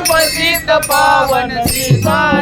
प्रसिद्ध पावन सीताराम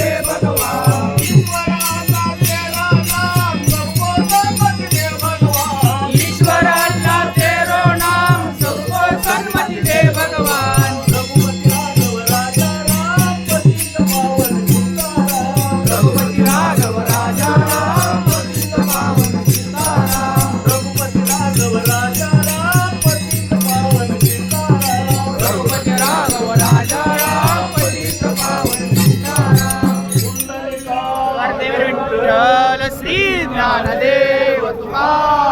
ज्ञानदेव तुका.